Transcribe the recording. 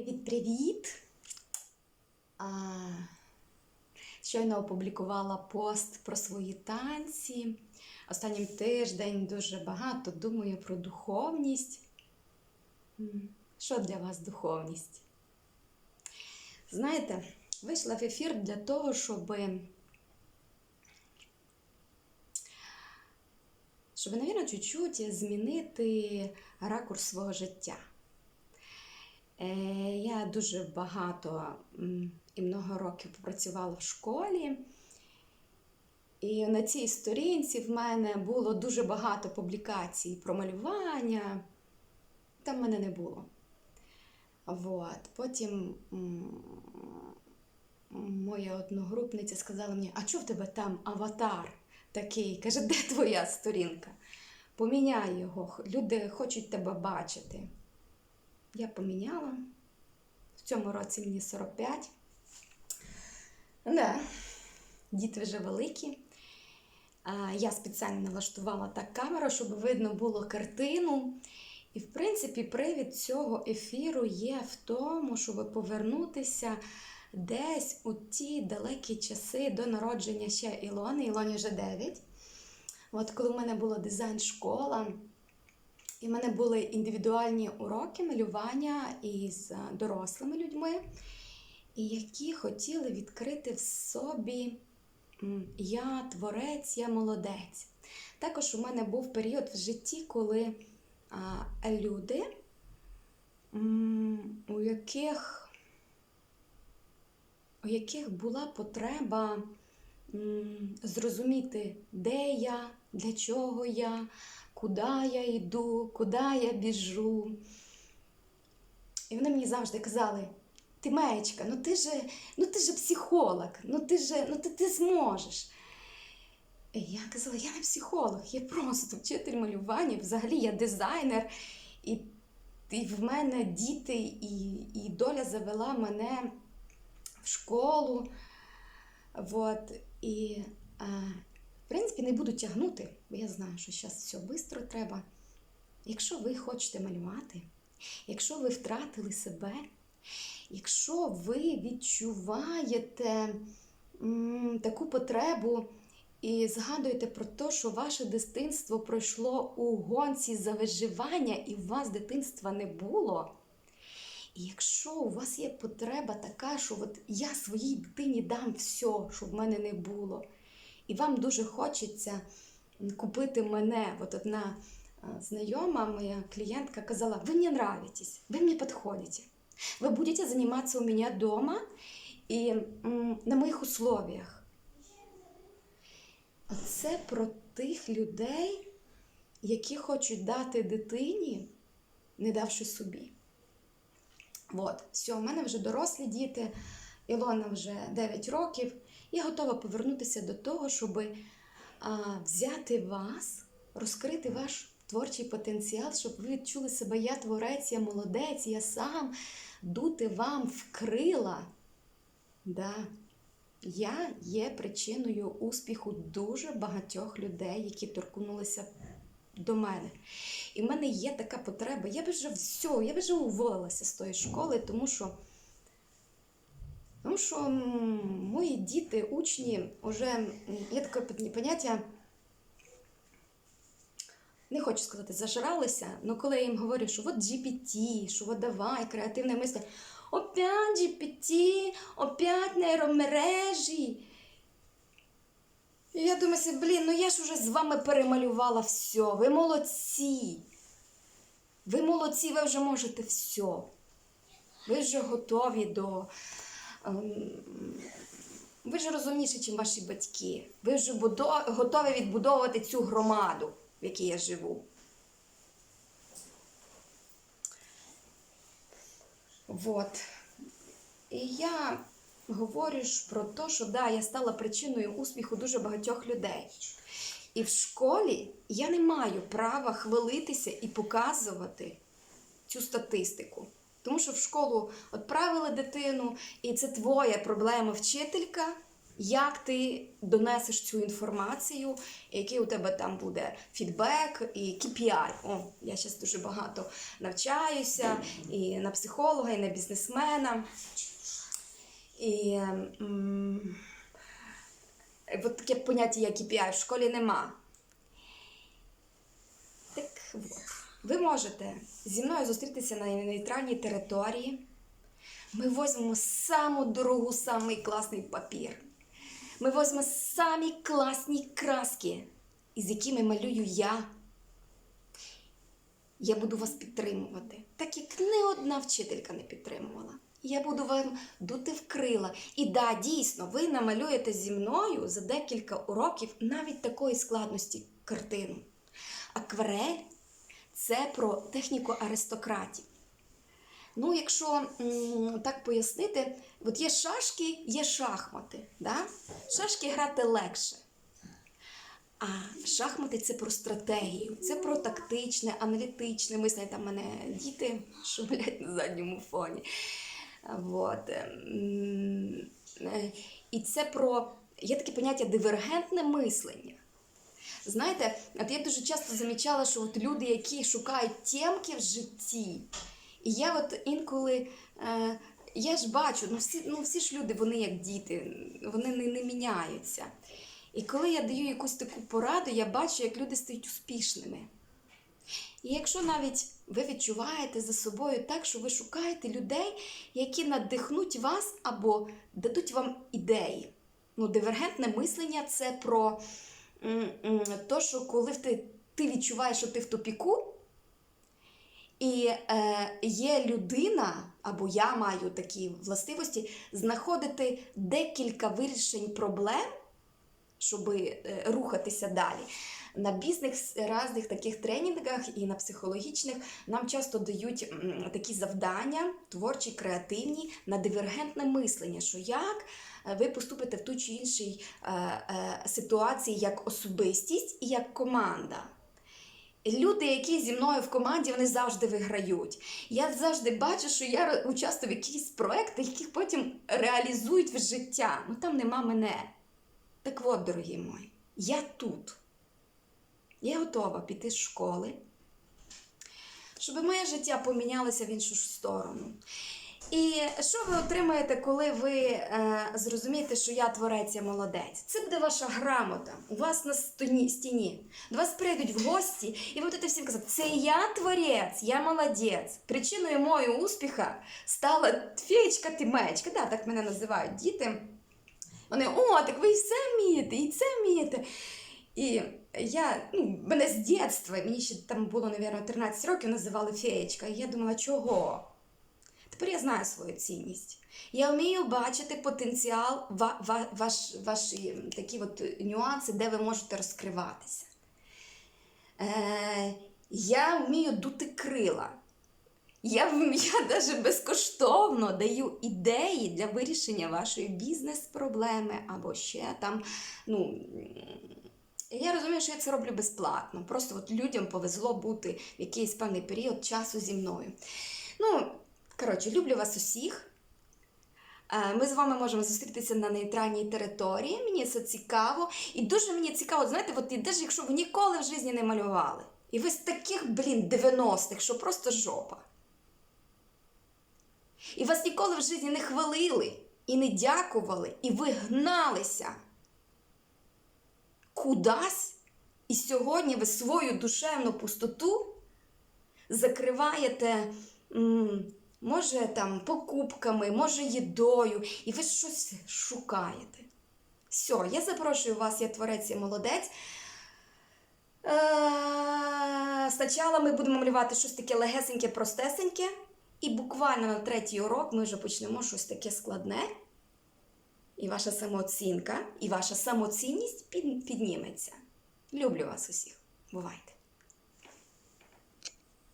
Привіт-привіт! Щойно опублікувала пост про свої танці. Останнім тиждень дуже багато думаю про духовність. Що для вас духовність? Знаєте, вийшла в ефір для того, щоб, щоб, навірно, чуть-чуть змінити ракурс свого життя. Е, Я дуже багато і много років попрацювала в школі. І на цій сторінці в мене було дуже багато публікацій про малювання. Там мене не було. Вот. Потім моя одногрупниця сказала мені, а чого в тебе там аватар такий? Каже, де твоя сторінка? Поміняй його, люди хочуть тебе бачити. Я поміняла. В цьому році мені 45. Да. Діти вже великі. Я спеціально налаштувала так камеру, щоб видно було картину. І, в принципі, привід цього ефіру є в тому, щоб повернутися десь у ті далекі часи до народження ще Ілони. Ілоні вже 9. От коли в мене була дизайн-школа, і в мене були індивідуальні уроки малювання із е, дорослими людьми, які хотіли відкрити в собі я творець, я молодець. Також у мене був період в житті, коли люди, у яких, у яких була потреба зрозуміти, де я, для чого я, куди я йду, куди я біжу. І вони мені завжди казали: ти Маєчка, ну ти же, ну ти же психолог, ну ти же, ну ти, ти зможеш. І я казала, я не психолог, я просто вчитель малювання, взагалі я дизайнер, і, і в мене діти, і, і доля завела мене в школу. Вот. І, а, принципі, не буду тягнути, бо я знаю, що зараз все швидко треба. Якщо ви хочете малювати, якщо ви втратили себе, якщо ви відчуваєте м, таку потребу і згадуєте про те, що ваше дитинство пройшло у гонці за виживання, і у вас дитинства не було. І якщо у вас є потреба така, що от я своїй дитині дам все, що в мене не було, і вам дуже хочеться купити мене, от одна знайома, моя клієнтка казала, ви мені нравитесь, ви мені підходите, ви будете займатися у мене вдома і на моїх условиях. Оце про тих людей, які хочуть дати дитині, не давши собі. От, все, у мене вже дорослі діти, Ілона вже 9 років. Я готова повернутися до того, щоб взяти вас, розкрити ваш творчий потенціал, щоб ви відчули себе, я творець, я молодець, я сам, дути вам в крила. Да. Я є причиною успіху дуже багатьох людей, які торкнулися до мене. І в мене є така потреба. Я би вже все, я би вже уволилася з тої школи, тому що, тому що мої діти, учні, вже є таке поняття. Не хочу сказати, зажралися, але коли я їм говорю, що от GPT, що от давай, креативне мислення, опять GPT, опять нейромережі. І я думаю, собі, блін, ну я ж уже з вами перемалювала все. Ви молодці. Ви молодці, ви вже можете все. Ви вже готові до. Ем, Ви вже розумніші, ніж ваші батьки. Ви вже готові відбудовувати цю громаду, в якій я живу. Вот. І я говорю ж про те, що да, я стала причиною успіху дуже багатьох людей. І в школі я не маю права хвалитися і показувати цю статистику. Тому що в школу відправили дитину, і це твоя проблема, вчителька. як ти донесеш цю інформацію, який у тебе там буде фідбек і KPI. О, я зараз дуже багато навчаюся і на психолога, і на бізнесмена. І м, от таке поняття, як KPI в школі нема. Так от, ви можете зі мною зустрітися на нейтральній території. Ми візьмемо саму дорогу, самий класний папір. Ми візьмемо самі класні краски, із якими малюю я. Я буду вас підтримувати, так як не одна вчителька не підтримувала. Я буду вам дути в крила. І да, дійсно, ви намалюєте зі мною за декілька уроків навіть такої складності картину. Акварель це про техніку аристократів. Ну, якщо так пояснити, от є шашки, є шахмати. Да? Шашки грати легше. А шахмати це про стратегію, це про тактичне, аналітичне мислення. Там мене діти шумлять на задньому фоні. Вот. ем, е, І це про є таке поняття дивергентне мислення. Знаєте, от я дуже часто замічала, що от люди, які шукають темки в житті, і я от інколи. Е, я ж бачу, ну всі, ну всі ж люди, вони як діти, вони не, не міняються. І коли я даю якусь таку пораду, я бачу, як люди стають успішними. І якщо навіть ви відчуваєте за собою так, що ви шукаєте людей, які надихнуть вас або дадуть вам ідеї. Ну, дивергентне мислення це про то, що коли ти, ти відчуваєш, що ти в тупіку, і е, є людина, або я маю такі властивості, знаходити декілька вирішень проблем, щоб е, рухатися далі. На бізнес різних таких тренінгах і на психологічних нам часто дають такі завдання, творчі, креативні, на дивергентне мислення, що як е, ви поступите в ту чи іншій е, е, ситуації як особистість і як команда. Люди, які зі мною в команді, вони завжди виграють. Я завжди бачу, що я участвую в якихось проєктах, яких потім реалізують в життя. Ну там нема мене. Так от, дорогі мої, я тут. Я готова піти з школи, щоб моє життя помінялося в іншу сторону. І що ви отримаєте, коли ви е, зрозумієте, що я творець, я молодець? Це буде ваша грамота у вас на стіні, стіні. До вас прийдуть в гості, і ви будете всім казати, це я творець, я молодець. Причиною моєї успіха стала феєчка Тимечка. Да, так мене називають діти. Вони, о, так ви і все вмієте, і це вмієте. І я, ну, мене з дитинства, мені ще там було, мабуть, 13 років, називали феєчка. І я думала, чого? Тепер я знаю свою цінність. Я вмію бачити потенціал, ва, ва, ваш, ваші такі от нюанси, де ви можете розкриватися. Е, я вмію дути крила. Я, навіть безкоштовно даю ідеї для вирішення вашої бізнес-проблеми або ще там. Ну, я розумію, що я це роблю безплатно. Просто от людям повезло бути в якийсь певний період часу зі мною. Ну, коротше, люблю вас усіх. Е, Ми з вами можемо зустрітися на нейтральній території. Мені це цікаво. І дуже мені цікаво, знаєте, от і навіть якщо ви ніколи в житті не малювали. І ви з таких, блін, 90-х, що просто жопа. І вас ніколи в житті не хвалили і не дякували, і ви гналися кудись. І сьогодні ви свою душевну пустоту закриваєте, може, там, покупками, може, їдою, і ви щось шукаєте. Все, я запрошую вас, я творець, я молодець. Е, Спочатку ми будемо малювати щось таке легесеньке, простесеньке, і буквально на третій урок ми вже почнемо щось таке складне. І ваша самооцінка, і ваша самоцінність підніметься. Люблю вас усіх. Бувайте!